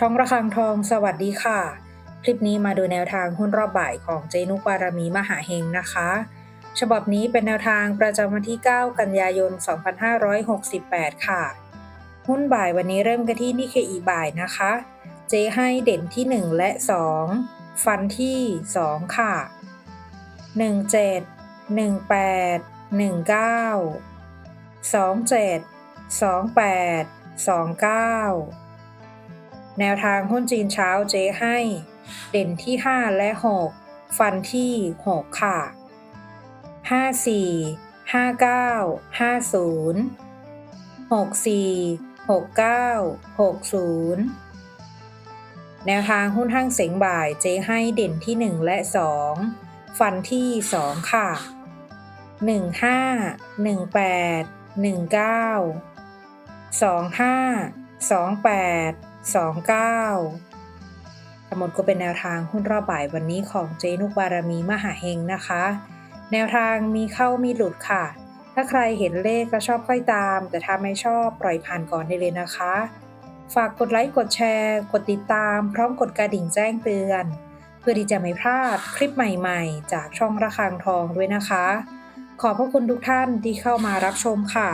ช่องระฆังทองสวัสดีค่ะ คลิปนี้มาดูแนวทางหุ้นรอบบ่ายของเจนุกบารมีมหาเฮงนะคะ ฉบับนี้เป็นแนวทางประจำวันที่ 9 กันยายน 2568 ค่ะ หุ้นบ่ายวันนี้เริ่มกันที่นิเคอีบ่ายนะคะ เจให้เด่นที่ 1 และ 2 ฟันที่ 2 ค่ะ 17 18 19 27 28 29 แนวทางหุ้นจีนเช้าเจให้ เด่นที่ 5 และ 6 ฟันที่ 6 ค่ะ 54 59 50 64 69 60 แนวทางหุ้นห้างเสงบ่ายเจให้เด่นที่ 1 และ 2 ฟันที่ 2 ค่ะ 15 18 19 25 28 29ทั้งหมดก็เป็นแนวทางหุ้นรอบบ่ายวันนี้ของเจนุกบารมีมหาเฮงนะคะ แนวทางมีเข้ามีหลุดค่ะ ถ้าใครเห็นเลขก็ชอบค่อยตาม แต่ถ้าไม่ชอบปล่อยผ่านก่อนได้เลยนะคะ ฝากกดไลค์กดแชร์ กดติดตาม พร้อมกดกระดิ่งแจ้งเตือน เพื่อที่จะไม่พลาดคลิปใหม่ๆ จากช่องระฆังทองด้วยนะคะ ขอบพระคุณทุกท่านที่เข้ามารับชมค่ะ